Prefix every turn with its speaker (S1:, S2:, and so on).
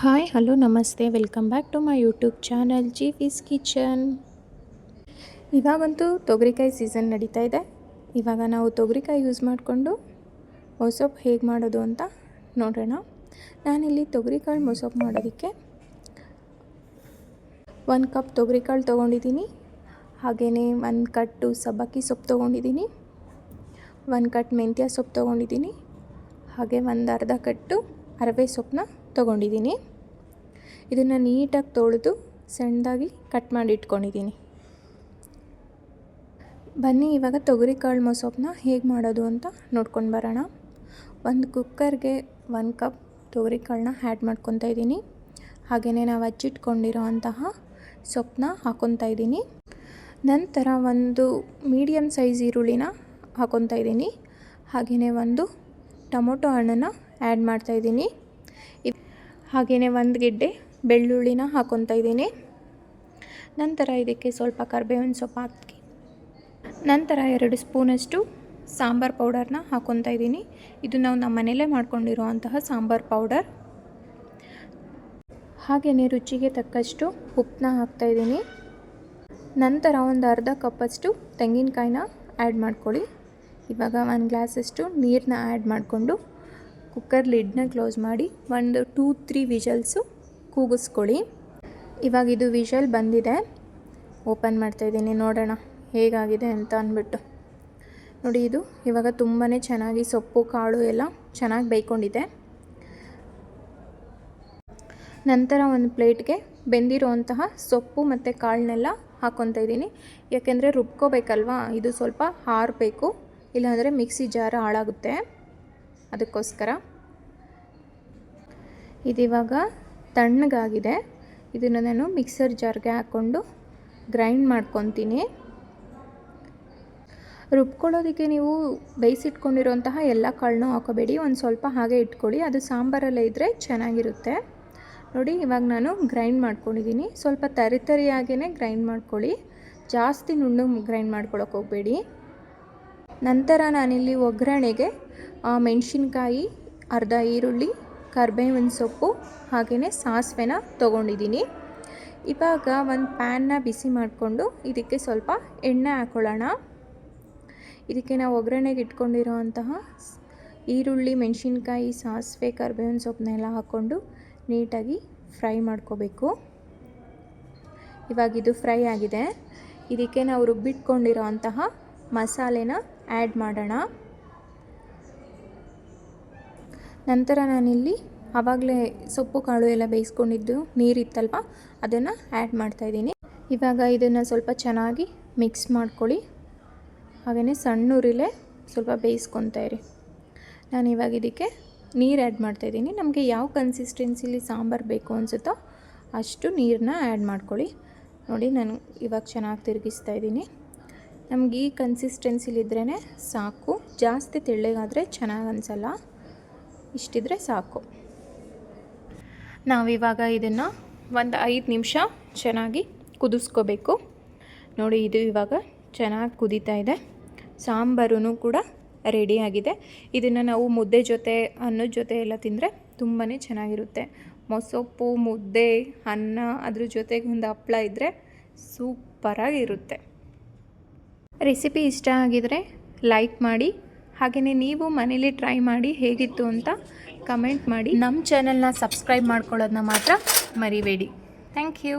S1: Hi hello namaste welcome back to my YouTube channel G ಫೀಸ್ kitchen ಇವಾಗಂತೂ ತೊಗರಿಕಾಯಿ season ನಡೀತಾ ಇದೆ. ಇವಾಗ ನಾವು ತೊಗರಿಕಾಯಿ ಯೂಸ್ ಮಾಡಿಕೊಂಡು ಮೊಸೊಪ್ಪು ಹೇಗೆ ಮಾಡೋದು ಅಂತ ನೋಡೋಣ. ನಾನಿಲ್ಲಿ ತೊಗರಿಕಾಳು ಮೊಸೊಪ್ಪು ಮಾಡೋದಕ್ಕೆ ಒಂದು ಕಪ್ ತೊಗರಿಕಾಳು ತೊಗೊಂಡಿದ್ದೀನಿ. ಹಾಗೆಯೇ ಒಂದು ಕಟ್ಟು ಸಬ್ಬಕ್ಕಿ ಸೊಪ್ಪು ತೊಗೊಂಡಿದ್ದೀನಿ. ಒಂದು ಕಟ್ ಮೆಂತ್ಯ ಸೊಪ್ಪು ತೊಗೊಂಡಿದ್ದೀನಿ. ಹಾಗೆ ಒಂದು ಅರ್ಧ ಕಟ್ಟು ಅರವೆ ಸೊಪ್ಪನ್ನ ತೊಗೊಂಡಿದ್ದೀನಿ. ಇದನ್ನು ನೀಟಾಗಿ ತೊಳೆದು ಸಣ್ಣದಾಗಿ ಕಟ್ ಮಾಡಿ ಇಟ್ಕೊಂಡಿದ್ದೀನಿ. ಬನ್ನಿ, ಇವಾಗ ತೊಗರಿಕಾಳು ಮೊಸೊಪ್ಪನ್ನ ಹೇಗೆ ಮಾಡೋದು ಅಂತ ನೋಡ್ಕೊಂಡು ಬರೋಣ. ಒಂದು ಕುಕ್ಕರ್ಗೆ ಒಂದು ಕಪ್ ತೊಗರಿಕಾಳನ್ನ ಆ್ಯಡ್ ಮಾಡ್ಕೊತಾ ಇದ್ದೀನಿ. ಹಾಗೆಯೇ ನಾವು ಹಚ್ಚಿಟ್ಕೊಂಡಿರೋ ಅಂತಹ ಸೊಪ್ಪನ್ನ ಹಾಕ್ಕೊತಾ ಇದ್ದೀನಿ. ನಂತರ ಒಂದು ಮೀಡಿಯಮ್ ಸೈಜ್ ಈರುಳ್ಳಿನ ಹಾಕ್ಕೊತಾ ಇದ್ದೀನಿ. ಹಾಗೆಯೇ ಒಂದು ಟೊಮೊಟೊ ಹಣ್ಣನ್ನು ಆ್ಯಡ್ ಮಾಡ್ತಾಯಿದ್ದೀನಿ ಹಾಗೆಯೇ ಒಂದು ಗೆಡ್ಡೆ ಬೆಳ್ಳುಳ್ಳಿನ ಹಾಕೊತಾ ಇದ್ದೀನಿ. ನಂತರ ಇದಕ್ಕೆ ಸ್ವಲ್ಪ ಕರಿಬೇವಿನ ಸೊಪ್ಪು ಹಾಕಿ, ನಂತರ ಎರಡು ಸ್ಪೂನಷ್ಟು ಸಾಂಬಾರು ಪೌಡರ್ನ ಹಾಕೊತಾ ಇದ್ದೀನಿ. ಇದು ನಾವು ನಮ್ಮ ಮನೆಯಲ್ಲೇ ಮಾಡ್ಕೊಂಡಿರುವಂತಹ ಸಾಂಬಾರು ಪೌಡರ್. ಹಾಗೆಯೇ ರುಚಿಗೆ ತಕ್ಕಷ್ಟು ಉಪ್ಪನ್ನ ಹಾಕ್ತಾಯಿದ್ದೀನಿ ನಂತರ ಒಂದು ಅರ್ಧ ಕಪ್ಪಷ್ಟು ತೆಂಗಿನಕಾಯಿನ ಆ್ಯಡ್ ಮಾಡ್ಕೊಳ್ಳಿ. ಇವಾಗ ಒಂದು ಗ್ಲಾಸಷ್ಟು ನೀರನ್ನ ಆ್ಯಡ್ ಮಾಡಿಕೊಂಡು ಕುಕ್ಕರ್ ಲಿಡ್ನ ಕ್ಲೋಸ್ ಮಾಡಿ ಒಂದು ಟೂ ತ್ರೀ ವಿಷಲ್ಸು ಕೂಗಿಸ್ಕೊಳ್ಳಿ. ಇವಾಗ ಇದು ವಿಷಲ್ ಬಂದಿದೆ. ಓಪನ್ ಮಾಡ್ತಾಯಿದ್ದೀನಿ ನೋಡೋಣ ಹೇಗಾಗಿದೆ ಅಂತ ಅಂದ್ಬಿಟ್ಟು. ನೋಡಿ ಇದು ಇವಾಗ ತುಂಬಾ ಚೆನ್ನಾಗಿ ಸೊಪ್ಪು, ಕಾಳು ಎಲ್ಲ ಚೆನ್ನಾಗಿ ಬೇಯ್ಕೊಂಡಿದೆ. ನಂತರ ಒಂದು ಪ್ಲೇಟ್ಗೆ ಬೆಂದಿರುವಂತಹ ಸೊಪ್ಪು ಮತ್ತು ಕಾಳನ್ನೆಲ್ಲ ಹಾಕ್ಕೊತಾ ಇದ್ದೀನಿ. ಯಾಕೆಂದರೆ ರುಬ್ಕೋಬೇಕಲ್ವಾ, ಇದು ಸ್ವಲ್ಪ ಹಾರಬೇಕು, ಇಲ್ಲಾಂದರೆ ಮಿಕ್ಸಿ ಜಾರ ಹಾಳಾಗುತ್ತೆ. ಅದಕ್ಕೋಸ್ಕರ. ಇದಿವಾಗ ತಣ್ಣಗಾಗಿದೆ. ಇದನ್ನು ನಾನು ಮಿಕ್ಸರ್ ಜಾರ್ಗೆ ಹಾಕ್ಕೊಂಡು ಗ್ರೈಂಡ್ ಮಾಡ್ಕೊತೀನಿ. ರುಬ್ಕೊಳ್ಳೋದಕ್ಕೆ ನೀವು ಬೇಯಿಸಿಟ್ಕೊಂಡಿರೋಂತಹ ಎಲ್ಲ ಕಾಳನ್ನೂ ಹಾಕೋಬೇಡಿ. ಒಂದು ಸ್ವಲ್ಪ ಹಾಗೆ ಇಟ್ಕೊಳ್ಳಿ. ಅದು ಸಾಂಬಾರಲ್ಲೇ ಇದ್ದರೆ ಚೆನ್ನಾಗಿರುತ್ತೆ. ನೋಡಿ, ಇವಾಗ ನಾನು ಗ್ರೈಂಡ್ ಮಾಡ್ಕೊಂಡಿದ್ದೀನಿ ಸ್ವಲ್ಪ ತರಿತರಿಯಾಗೇ ಗ್ರೈಂಡ್ ಮಾಡ್ಕೊಳ್ಳಿ. ಜಾಸ್ತಿ ನುಣ್ಣು ಗ್ರೈಂಡ್ ಮಾಡ್ಕೊಳಕ್ಕೆ ಹೋಗಬೇಡಿ. ನಂತರ ನಾನಿಲ್ಲಿ ಒಗ್ಗರಣೆಗೆ ಮೆಣಸಿನ್ಕಾಯಿ, ಅರ್ಧ ಈರುಳ್ಳಿ, ಕರ್ಬೇವಿನ ಸೊಪ್ಪು ಹಾಗೆಯೇ ಸಾಸಿವೆನ ತೊಗೊಂಡಿದ್ದೀನಿ. ಇವಾಗ ಒಂದು ಪ್ಯಾನ್ನ ಬಿಸಿ ಮಾಡಿಕೊಂಡು ಇದಕ್ಕೆ ಸ್ವಲ್ಪ ಎಣ್ಣೆ ಹಾಕ್ಕೊಳ್ಳೋಣ ಇದಕ್ಕೆ ನಾವು ಒಗ್ಗರಣೆಗೆ ಇಟ್ಕೊಂಡಿರೋ ಅಂತಹ ಈರುಳ್ಳಿ, ಮೆಣಸಿನ್ಕಾಯಿ, ಸಾಸಿವೆ, ಕರ್ಬೇವಿನ ಸೊಪ್ಪನ್ನೆಲ್ಲ ಹಾಕ್ಕೊಂಡು ನೀಟಾಗಿ ಫ್ರೈ ಮಾಡ್ಕೋಬೇಕು. ಇವಾಗ ಇದು ಫ್ರೈ ಆಗಿದೆ. ಇದಕ್ಕೆ ನಾವು ರುಬ್ಬಿಟ್ಕೊಂಡಿರೋ ಅಂತಹ ಮಸಾಲೆನ ಆ್ಯಡ್ ಮಾಡೋಣ. ನಂತರ ನಾನಿಲ್ಲಿ ಆವಾಗಲೇ ಸೊಪ್ಪು, ಕಾಳು ಎಲ್ಲ ಬೇಯಿಸ್ಕೊಂಡಿದ್ದು ನೀರಿತ್ತಲ್ವ, ಅದನ್ನು ಆ್ಯಡ್ ಮಾಡ್ತಾಯಿದ್ದೀನಿ ಇವಾಗ ಇದನ್ನು ಸ್ವಲ್ಪ ಚೆನ್ನಾಗಿ ಮಿಕ್ಸ್ ಮಾಡ್ಕೊಳ್ಳಿ. ಹಾಗೆಯೇ ಸಣ್ಣ ಉರಿಲೇ ಸ್ವಲ್ಪ ಬೇಯಿಸ್ಕೊತಾ ಇರಿ. ನಾನು ಇವಾಗ ಇದಕ್ಕೆ ನೀರು ಆ್ಯಡ್ ಮಾಡ್ತಾಯಿದ್ದೀನಿ ನಮಗೆ ಯಾವ ಕನ್ಸಿಸ್ಟೆನ್ಸಿಲಿ ಸಾಂಬಾರು ಬೇಕು ಅನಿಸುತ್ತೋ ಅಷ್ಟು ನೀರನ್ನ ಆ್ಯಡ್ ಮಾಡ್ಕೊಳ್ಳಿ. ನೋಡಿ, ನಾನು ಇವಾಗ ಚೆನ್ನಾಗಿ ತಿರುಗಿಸ್ತಾ ಇದ್ದೀನಿ. ನಮ್ಗೆ ಈ ಕನ್ಸಿಸ್ಟೆನ್ಸಿಲಿದ್ರೇ ಸಾಕು. ಜಾಸ್ತಿ ತೆಳ್ಳಗಾದರೆ ಚೆನ್ನಾಗಿ ಅನಿಸಲ್ಲ. ಇಷ್ಟಿದ್ರೆ ಸಾಕು. ನಾವಿವಾಗ ಇದನ್ನು ಒಂದು ಐದು ನಿಮಿಷ ಚೆನ್ನಾಗಿ ಕುದಿಸ್ಕೋಬೇಕು. ನೋಡಿ, ಇದು ಇವಾಗ ಚೆನ್ನಾಗಿ ಕುದೀತಾ ಇದೆ. ಸಾಂಬಾರು ಕೂಡ ರೆಡಿಯಾಗಿದೆ ಇದನ್ನು ನಾವು ಮುದ್ದೆ ಜೊತೆ, ಅನ್ನದ ಜೊತೆ ಎಲ್ಲ ತಿಂದರೆ ತುಂಬಾ ಚೆನ್ನಾಗಿರುತ್ತೆ. ಮೊಸೊಪ್ಪು, ಮುದ್ದೆ, ಅನ್ನ ಅದ್ರ ಜೊತೆಗೆ ಒಂದು ಹಪ್ಪಳ ಇದ್ದರೆ ಸೂಪರಾಗಿರುತ್ತೆ. ರೆಸಿಪಿ ಇಷ್ಟ ಆಗಿದರೆ ಲೈಕ್ ಮಾಡಿ ಹಾಗೆಯೇ ನೀವು ಮನೇಲಿ ಟ್ರೈ ಮಾಡಿ ಹೇಗಿತ್ತು ಅಂತ ಕಮೆಂಟ್ ಮಾಡಿ. ನಮ್ಮ ಚಾನಲ್ನ ಸಬ್ಸ್ಕ್ರೈಬ್ ಮಾಡ್ಕೊಳ್ಳೋದನ್ನ ಮಾತ್ರ ಮರಿಬೇಡಿ. Thank you.